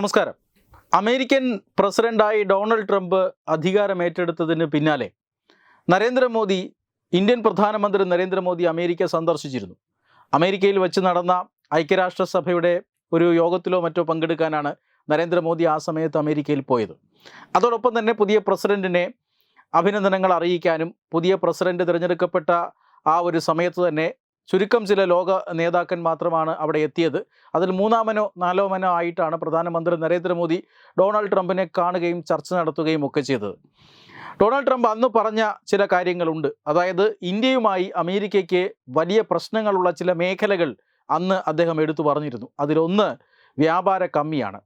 നമസ്കാരം. അമേരിക്കൻ പ്രസിഡന്റായി Donald Trump അധികാരം ഏറ്റെടുത്തതിന് പിന്നാലെ നരേന്ദ്രമോദി ഇന്ത്യൻ പ്രധാനമന്ത്രി നരേന്ദ്രമോദി അമേരിക്ക സന്ദർശിച്ചിരുന്നു. അമേരിക്കയിൽ വെച്ച് നടന്ന ഐക്യരാഷ്ട്രസഭയുടെ ഒരു യോഗത്തിലോ മറ്റോ പങ്കെടുക്കാനാണ് നരേന്ദ്രമോദി ആ സമയത്ത് അമേരിക്കയിൽ പോയത്. അതോടൊപ്പം തന്നെ പുതിയ പ്രസിഡന്റിനെ അഭിനന്ദനങ്ങൾ അറിയിക്കാനും പുതിയ പ്രസിഡന്റ് തിരഞ്ഞെടുക്കപ്പെട്ട ആ ഒരു സമയത്ത് തന്നെ ചുരുക്കം ചില ലോക നേതാക്കൻ മാത്രമാണ് അവിടെ എത്തിയത്. അതിൽ മൂന്നാമനോ നാലോമനോ ആയിട്ടാണ് പ്രധാനമന്ത്രി നരേന്ദ്രമോദി ഡൊണാൾഡ് ട്രംപിനെ കാണുകയും ചർച്ച നടത്തുകയും ഒക്കെ ചെയ്തത്. ഡൊണാൾഡ് ട്രംപ് അന്ന് പറഞ്ഞ ചില കാര്യങ്ങളുണ്ട്. അതായത് ഇന്ത്യയുമായി അമേരിക്കയ്ക്ക് വലിയ പ്രശ്നങ്ങളുള്ള ചില മേഖലകൾ അന്ന് അദ്ദേഹം എടുത്തു പറഞ്ഞിരുന്നു. അതിലൊന്ന് വ്യാപാര കമ്മിയാണ്.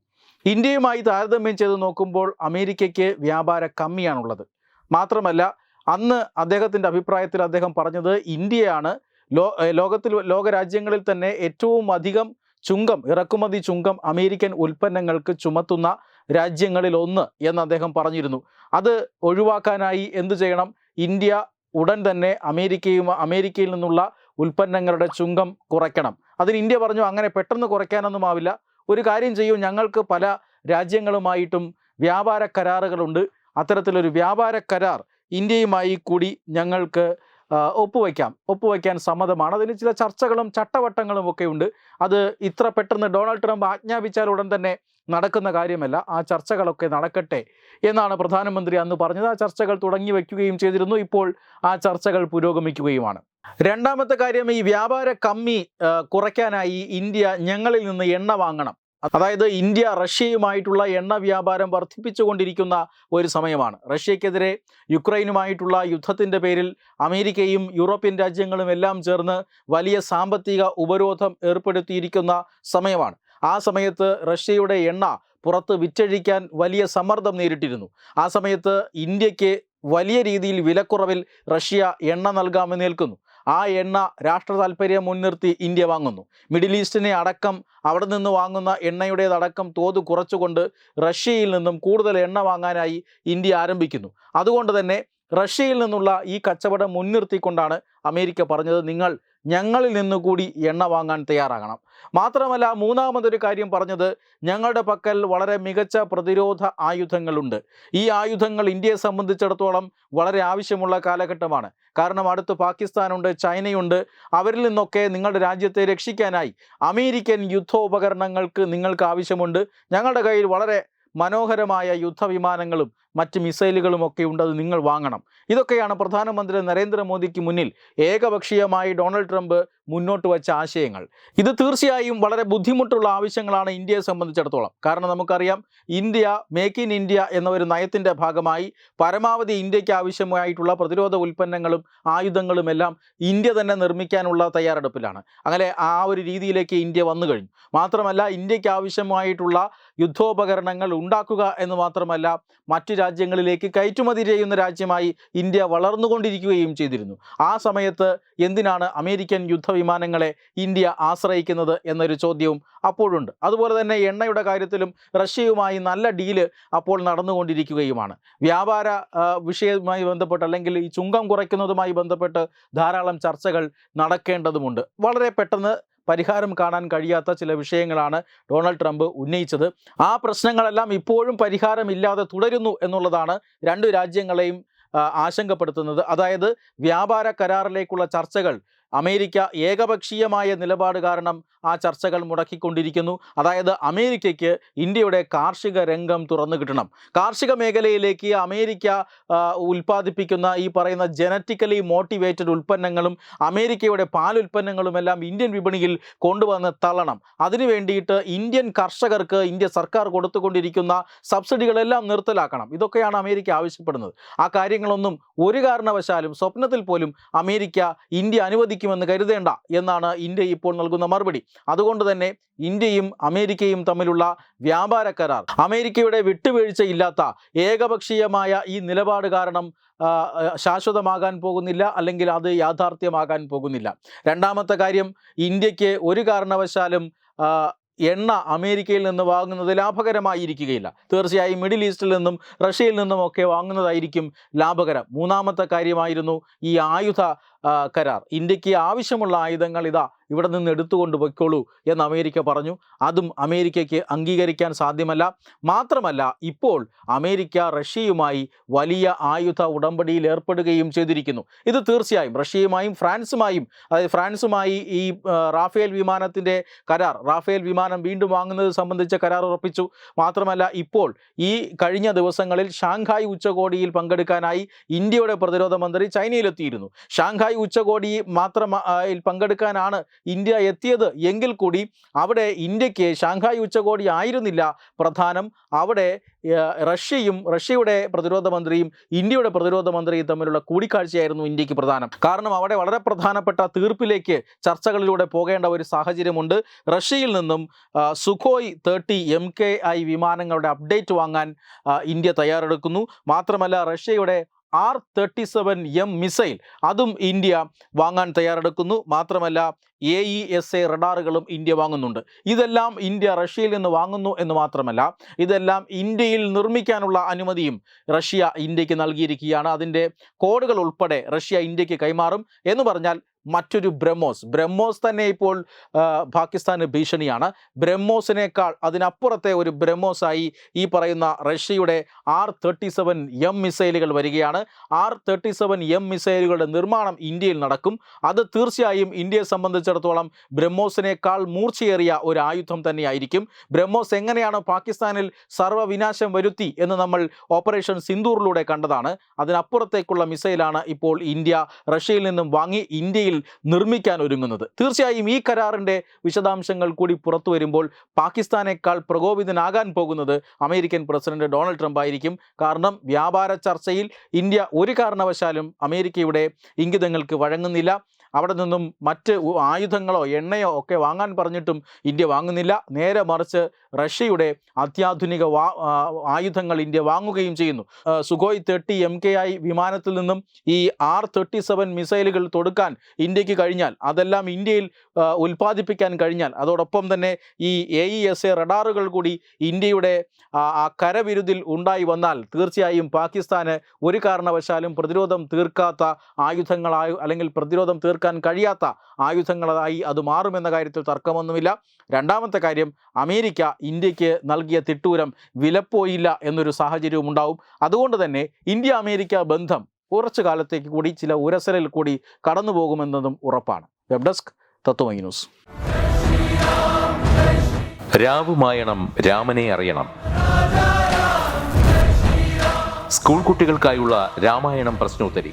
ഇന്ത്യയുമായി താരതമ്യം ചെയ്ത് നോക്കുമ്പോൾ അമേരിക്കയ്ക്ക് വ്യാപാര കമ്മിയാണുള്ളത്. മാത്രമല്ല അന്ന് അദ്ദേഹത്തിന്റെ അഭിപ്രായത്തിൽ അദ്ദേഹം പറഞ്ഞത് ഇന്ത്യയാണ് ലോ ലോകത്തിൽ ലോകരാജ്യങ്ങളിൽ തന്നെ ഏറ്റവും അധികം ചുങ്കം ഇറക്കുമതി ചുങ്കം അമേരിക്കൻ ഉൽപ്പന്നങ്ങൾക്ക് ചുമത്തുന്ന രാജ്യങ്ങളിൽ ഒന്ന് എന്ന് അദ്ദേഹം പറഞ്ഞിരുന്നു. അത് ഒഴിവാക്കാനായി എന്തു ചെയ്യണം? ഇന്ത്യ ഉടൻ തന്നെ അമേരിക്കയും അമേരിക്കയിൽ നിന്നുള്ള ഉൽപ്പന്നങ്ങളുടെ ചുങ്കം കുറയ്ക്കണം. അതിന് ഇന്ത്യ പറഞ്ഞു അങ്ങനെ പെട്ടെന്ന് കുറയ്ക്കാനൊന്നും ആവില്ല. ഒരു കാര്യം ചെയ്യൂ ഞങ്ങൾക്ക് പല രാജ്യങ്ങളുമായിട്ടും വ്യാപാര കരാറുകളുണ്ട്. അത്തരത്തിലൊരു വ്യാപാര കരാർ ഇന്ത്യയുമായി കൂടി ഞങ്ങൾക്ക് ഒപ്പുവയ്ക്കാം ഒപ്പുവയ്ക്കാൻ സമ്മതമാണ്. അതിന് ചില ചർച്ചകളും ചട്ടവട്ടങ്ങളും ഒക്കെ ഉണ്ട്. അത് ഇത്ര പെട്ടെന്ന് ഡൊണാൾഡ് ട്രംപ് ആജ്ഞാപിച്ചാൽ ഉടൻ തന്നെ നടക്കുന്ന കാര്യമല്ല. ആ ചർച്ചകളൊക്കെ നടക്കട്ടെ എന്നാണ് പ്രധാനമന്ത്രി അന്ന് പറഞ്ഞത്. ആ ചർച്ചകൾ തുടങ്ങി വയ്ക്കുകയും ചെയ്തിരുന്നു. ഇപ്പോൾ ആ ചർച്ചകൾ പുരോഗമിക്കുകയുമാണ്. രണ്ടാമത്തെ കാര്യം ഈ വ്യാപാര കമ്മി കുറയ്ക്കാനായി ഇന്ത്യ ഞങ്ങളിൽ നിന്ന് എണ്ണ വാങ്ങണം. അതായത് ഇന്ത്യ റഷ്യയുമായിട്ടുള്ള എണ്ണ വ്യാപാരം വർദ്ധിപ്പിച്ചുകൊണ്ടിരിക്കുന്ന ഒരു സമയമാണ്. റഷ്യക്കെതിരെ യുക്രൈനുമായിട്ടുള്ള യുദ്ധത്തിന്റെ പേരിൽ അമേരിക്കയും യൂറോപ്യൻ രാജ്യങ്ങളും എല്ലാം ചേർന്ന് വലിയ സാമ്പത്തിക ഉപരോധം ഏർപ്പെടുത്തിയിരിക്കുന്ന സമയമാണ്. ആ സമയത്ത് റഷ്യയുടെ എണ്ണ പുറത്ത് വിറ്റഴിക്കാൻ വലിയ സമ്മർദ്ദം നേരിട്ടിരുന്നു. ആ സമയത്ത് ഇന്ത്യയ്ക്ക് വലിയ രീതിയിൽ വിലക്കുറവിൽ റഷ്യ എണ്ണ നൽകാമെന്ന് നിൽക്കുന്നു ആ എണ്ണ രാഷ്ട്ര താല്പര്യം മുൻനിർത്തി ഇന്ത്യ വാങ്ങുന്നു. മിഡിൽ ഈസ്റ്റിനെ അടക്കം അവിടെ നിന്ന് വാങ്ങുന്ന എണ്ണയുടേതടക്കം തോത് കുറച്ചുകൊണ്ട് റഷ്യയിൽ നിന്നും കൂടുതൽ എണ്ണ വാങ്ങാനായി ഇന്ത്യ ആരംഭിക്കുന്നു. അതുകൊണ്ട് തന്നെ റഷ്യയിൽ നിന്നുള്ള ഈ കച്ചവടം മുൻനിർത്തിക്കൊണ്ടാണ് അമേരിക്ക പറഞ്ഞത്. നിങ്ങൾ ഞങ്ങളിൽ നിന്ന് കൂടി എണ്ണ വാങ്ങാൻ തയ്യാറാകണം. മാത്രമല്ല മൂന്നാമതൊരു കാര്യം പറഞ്ഞത് ഞങ്ങളുടെ പക്കൽ വളരെ മികച്ച പ്രതിരോധ ആയുധങ്ങളുണ്ട്. ഈ ആയുധങ്ങൾ ഇന്ത്യയെ സംബന്ധിച്ചിടത്തോളം വളരെ ആവശ്യമുള്ള കാലഘട്ടമാണ്. കാരണം അടുത്ത് പാകിസ്ഥാനുണ്ട് ചൈനയുണ്ട്. അവരിൽ നിന്നൊക്കെ നിങ്ങളുടെ രാജ്യത്തെ രക്ഷിക്കാനായി അമേരിക്കൻ യുദ്ധോപകരണങ്ങൾക്ക് നിങ്ങൾക്ക് ആവശ്യമുണ്ട്. ഞങ്ങളുടെ കയ്യിൽ വളരെ മനോഹരമായ യുദ്ധവിമാനങ്ങളും മറ്റ് മിസൈലുകളുമൊക്കെ ഉണ്ട് അത് നിങ്ങൾ വാങ്ങണം. ഇതൊക്കെയാണ് പ്രധാനമന്ത്രി നരേന്ദ്രമോദിക്ക് മുന്നിൽ ഏകപക്ഷീയമായി ഡൊണാൾഡ് ട്രംപ് മുന്നോട്ട് വച്ച ആശയങ്ങൾ. ഇത് തീർച്ചയായും വളരെ ബുദ്ധിമുട്ടുള്ള ആവശ്യങ്ങളാണ് ഇന്ത്യയെ സംബന്ധിച്ചിടത്തോളം. കാരണം നമുക്കറിയാം ഇന്ത്യ മേക്ക് ഇൻ ഇന്ത്യ എന്ന ഒരു നയത്തിന്റെ ഭാഗമായി പരമാവധി ഇന്ത്യയ്ക്ക് ആവശ്യമായിട്ടുള്ള പ്രതിരോധ ഉൽപ്പന്നങ്ങളും ആയുധങ്ങളും എല്ലാം ഇന്ത്യ തന്നെ നിർമ്മിക്കാനുള്ള തയ്യാറെടുപ്പിലാണ്. അങ്ങനെ ആ ഒരു രീതിയിലേക്ക് ഇന്ത്യ വന്നു കഴിഞ്ഞു. മാത്രമല്ല ഇന്ത്യയ്ക്ക് ആവശ്യമായിട്ടുള്ള യുദ്ധോപകരണങ്ങൾ ഉണ്ടാക്കുക എന്ന് മാത്രമല്ല മറ്റു രാജ്യങ്ങളിലേക്ക് കയറ്റുമതി ചെയ്യുന്ന രാജ്യമായി ഇന്ത്യ വളർന്നുകൊണ്ടിരിക്കുകയും ചെയ്തിരുന്നു. ആ സമയത്ത് എന്തിനാണ് അമേരിക്കൻ യുദ്ധവിമാനങ്ങളെ ഇന്ത്യ ആശ്രയിക്കുന്നത് എന്നൊരു ചോദ്യവും അപ്പോഴുണ്ട്. അതുപോലെ തന്നെ എണ്ണയുടെ കാര്യത്തിലും റഷ്യയുമായി നല്ല ഡീൽ അപ്പോൾ നടന്നുകൊണ്ടിരിക്കുകയുമാണ്. വ്യാപാര വിഷയവുമായി ബന്ധപ്പെട്ട് അല്ലെങ്കിൽ ഈ ചുങ്കം കുറയ്ക്കുന്നതുമായി ബന്ധപ്പെട്ട് ധാരാളം ചർച്ചകൾ നടക്കേണ്ടതുമുണ്ട്. വളരെ പെട്ടെന്ന് പരിഹാരം കാണാൻ കഴിയാത്ത ചില വിഷയങ്ങളാണ് ഡൊണാൾഡ് ട്രംപ് ഉന്നയിച്ചത്. ആ പ്രശ്നങ്ങളെല്ലാം ഇപ്പോഴും പരിഹാരമില്ലാതെ തുടരുന്നു എന്നുള്ളതാണ് രണ്ട് രാജ്യങ്ങളെയും ആശങ്കപ്പെടുത്തുന്നത്. അതായത് വ്യാപാര കരാറിലേക്കുള്ള ചർച്ചകൾ അമേരിക്ക ഏകപക്ഷീയമായ നിലപാട് കാരണം ആ ചർച്ചകൾ മുടക്കിക്കൊണ്ടിരിക്കുന്നു. അതായത് അമേരിക്കയ്ക്ക് ഇന്ത്യയുടെ കാർഷിക രംഗം തുറന്നു കിട്ടണം. കാർഷിക മേഖലയിലേക്ക് അമേരിക്ക ഉൽപ്പാദിപ്പിക്കുന്ന ഈ പറയുന്ന ജനറ്റിക്കലി മോട്ടിവേറ്റഡ് ഉൽപ്പന്നങ്ങളും അമേരിക്കയുടെ പാൽ ഉൽപ്പന്നങ്ങളുമെല്ലാം ഇന്ത്യൻ വിപണിയിൽ കൊണ്ടുവന്ന് തള്ളണം. അതിനു വേണ്ടിയിട്ട് ഇന്ത്യൻ കർഷകർക്ക് ഇന്ത്യ സർക്കാർ കൊടുത്തുകൊണ്ടിരിക്കുന്ന സബ്സിഡികളെല്ലാം നിർത്തലാക്കണം. ഇതൊക്കെയാണ് അമേരിക്ക ആവശ്യപ്പെടുന്നത്. ആ കാര്യങ്ങളൊന്നും ഒരു കാരണവശാലും സ്വപ്നത്തിൽ പോലും അമേരിക്ക ഇന്ത്യ അനുവദിക്കുമെന്ന് കരുതേണ്ട എന്നാണ് ഇന്ത്യ ഇപ്പോൾ നൽകുന്ന മറുപടി. അതുകൊണ്ട് തന്നെ ഇന്ത്യയും അമേരിക്കയും തമ്മിലുള്ള വ്യാപാര കരാർ അമേരിക്കയുടെ വിട്ടുവീഴ്ചയില്ലാത്ത ഏകപക്ഷീയമായ ഈ നിലപാട് കാരണം ശാശ്വതമാകാൻ പോകുന്നില്ല അല്ലെങ്കിൽ അത് യാഥാർത്ഥ്യമാകാൻ പോകുന്നില്ല. രണ്ടാമത്തെ കാര്യം ഇന്ത്യയ്ക്ക് ഒരു കാരണവശാലും എണ്ണ അമേരിക്കയിൽ നിന്ന് വാങ്ങുന്നത് ലാഭകരമായിരിക്കുകയില്ല. തീർച്ചയായും മിഡിൽ ഈസ്റ്റിൽ നിന്നും റഷ്യയിൽ നിന്നും ഒക്കെ വാങ്ങുന്നതായിരിക്കും ലാഭകരം. മൂന്നാമത്തെ കാര്യമായിരുന്നു ഈ ആയുധ കരാർ. ഇന്ത്യയ്ക്ക് ആവശ്യമുള്ള ആയുധങ്ങൾ ഇതാ ഇവിടെ നിന്ന് എടുത്തുകൊണ്ട് പൊയ്ക്കോളൂ എന്ന് അമേരിക്ക പറഞ്ഞു. അതും അമേരിക്കയ്ക്ക് അംഗീകരിക്കാൻ സാധ്യമല്ല. മാത്രമല്ല ഇപ്പോൾ അമേരിക്ക റഷ്യയുമായി വലിയ ആയുധ ഉടമ്പടിയിൽ ഏർപ്പെടുകയും ചെയ്തിരിക്കുന്നു. ഇത് തീർച്ചയായും റഷ്യയുമായും ഫ്രാൻസുമായും അതായത് ഫ്രാൻസുമായി ഈ റാഫേൽ വിമാനത്തിന്റെ കരാർ റാഫേൽ വിമാനം വീണ്ടും വാങ്ങുന്നത് സംബന്ധിച്ച കരാർ ഉറപ്പിച്ചു. മാത്രമല്ല ഇപ്പോൾ ഈ കഴിഞ്ഞ ദിവസങ്ങളിൽ ഷാങ്ഹായ് ഉച്ചകോടിയിൽ പങ്കെടുക്കാനായി ഇന്ത്യയുടെ പ്രതിരോധ മന്ത്രി ചൈനയിലെത്തിയിരുന്നു. ഷാങ്ഹായ് ഉച്ചകോടി മാത്രം ആ, യിൽ പങ്കെടുക്കാനാണ് ഇന്ത്യ എത്തിയത്. എങ്കിൽ കൂടി അവിടെ ഇന്ത്യയ്ക്ക് ഷാങ്ഹായ് ഉച്ചകോടി ആയിരുന്നില്ല. പ്രധാനം അവിടെ റഷ്യയും റഷ്യയുടെ പ്രതിരോധ മന്ത്രിയും ഇന്ത്യയുടെ പ്രതിരോധ മന്ത്രിയും തമ്മിലുള്ള കൂടിക്കാഴ്ചയായിരുന്നു ഇന്ത്യയ്ക്ക് പ്രധാനം. കാരണം അവിടെ വളരെ പ്രധാനപ്പെട്ട തീർപ്പിലേക്ക് ചർച്ചകളിലൂടെ പോകേണ്ട ഒരു സാഹചര്യമുണ്ട്. റഷ്യയിൽ നിന്നും Sukhoi thirty M K I വിമാനങ്ങളുടെ അപ്ഡേറ്റ് വാങ്ങാൻ ഇന്ത്യ തയ്യാറെടുക്കുന്നു. മാത്രമല്ല റഷ്യയുടെ R thirty seven M missile. അതും ഇന്ത്യ വാങ്ങാൻ തയ്യാറെടുക്കുന്നു. മാത്രമല്ല എ ഇ എസ് എ റഡാറുകളും ഇന്ത്യ വാങ്ങുന്നുണ്ട്. ഇതെല്ലാം ഇന്ത്യ റഷ്യയിൽ നിന്ന് വാങ്ങുന്നു എന്ന് മാത്രമല്ല ഇതെല്ലാം ഇന്ത്യയിൽ നിർമ്മിക്കാനുള്ള അനുമതിയും റഷ്യ ഇന്ത്യയ്ക്ക് നൽകിയിരിക്കുകയാണ്. അതിന്റെ കോഡുകൾ ഉൾപ്പെടെ റഷ്യ ഇന്ത്യയ്ക്ക് കൈമാറും എന്ന് പറഞ്ഞാൽ മറ്റൊരു ബ്രഹ്മോസ്. ബ്രഹ്മോസ് തന്നെ ഇപ്പോൾ പാകിസ്ഥാന് ഭീഷണിയാണ്. ബ്രഹ്മോസിനേക്കാൾ അതിനപ്പുറത്തെ ഒരു ബ്രഹ്മോസായി ഈ പറയുന്ന റഷ്യയുടെ ആർ തേർട്ടി സെവൻ എം മിസൈലുകൾ വരികയാണ്. ആർ തേർട്ടി സെവൻ എം മിസൈലുകളുടെ നിർമ്മാണം ഇന്ത്യയിൽ നടക്കും. അത് തീർച്ചയായും ഇന്ത്യയെ സംബന്ധിച്ചിടത്തോളം ബ്രഹ്മോസിനേക്കാൾ മൂർച്ചയേറിയ ഒരു ആയുധം തന്നെയായിരിക്കും. ബ്രഹ്മോസ് എങ്ങനെയാണ് പാകിസ്ഥാനിൽ സർവവിനാശം വരുത്തി എന്ന് നമ്മൾ ഓപ്പറേഷൻ സിന്ദൂറിലൂടെ കണ്ടതാണ്. അതിനപ്പുറത്തേക്കുള്ള മിസൈലാണ് ഇപ്പോൾ ഇന്ത്യ റഷ്യയിൽ നിന്നും വാങ്ങി ഇന്ത്യയിൽ നിർമ്മിക്കാൻ ഒരുങ്ങുന്നത്. തീർച്ചയായും ഈ കരാറിന്റെ വിശദാംശങ്ങൾ കൂടി പുറത്തു വരുമ്പോൾ പാകിസ്ഥാനേക്കാൾ പ്രകോപിതനാകാൻ പോകുന്നത് അമേരിക്കൻ പ്രസിഡന്റ് ഡൊണാൾഡ് ട്രംപ് ആയിരിക്കും. കാരണം വ്യാപാര ചർച്ചയിൽ ഇന്ത്യ ഒരു കാരണവശാലും അമേരിക്കയുടെ ഇംഗിതങ്ങൾക്ക് വഴങ്ങുന്നില്ല. അവിടെ നിന്നും മറ്റ് ആയുധങ്ങളോ എണ്ണയോ ഒക്കെ വാങ്ങാൻ പറഞ്ഞിട്ടും ഇന്ത്യ വാങ്ങുന്നില്ല. നേരെ മറിച്ച് റഷ്യയുടെ അത്യാധുനിക ആയുധങ്ങൾ ഇന്ത്യ വാങ്ങുകയും ചെയ്യുന്നു. Sukhoi thirty M K I വിമാനത്തിൽ നിന്നും ഈ ആർ തേർട്ടി സെവൻ മിസൈലുകൾ തൊടുക്കാൻ ഇന്ത്യയ്ക്ക് കഴിഞ്ഞാൽ അതെല്ലാം ഇന്ത്യയിൽ ഉൽപ്പാദിപ്പിക്കാൻ കഴിഞ്ഞാൽ അതോടൊപ്പം തന്നെ ഈ എ ഇ എസ് എ റഡാറുകൾ കൂടി ഇന്ത്യയുടെ ആ കരവിരുതിൽ ഉണ്ടായി വന്നാൽ തീർച്ചയായും പാകിസ്ഥാന് ഒരു കാരണവശാലും പ്രതിരോധം തീർക്കാത്ത ആയുധങ്ങളായോ അല്ലെങ്കിൽ പ്രതിരോധം തീർക്കാൻ കഴിയാത്ത ആയുധങ്ങളായി അത് മാറുമെന്ന കാര്യത്തിൽ തർക്കമൊന്നുമില്ല. രണ്ടാമത്തെ കാര്യം അമേരിക്ക ഇന്ത്യയ്ക്ക് നൽകിയ തിട്ടൂരം വിലപ്പോയില്ല എന്നൊരു സാഹചര്യവും ഉണ്ടാവും. അതുകൊണ്ട് തന്നെ ഇന്ത്യ അമേരിക്ക ബന്ധം കുറച്ചു കാലത്തേക്ക് കൂടി ചില ഉരസലിൽ കൂടി കടന്നു പോകുമെന്നതും ഉറപ്പാണ്. Web desk Tatwamayi news. രാവുമായണം രാമനെ അറിയണം. സ്കൂൾ കുട്ടികൾക്കായുള്ള രാമായണം പ്രശ്നോത്തരി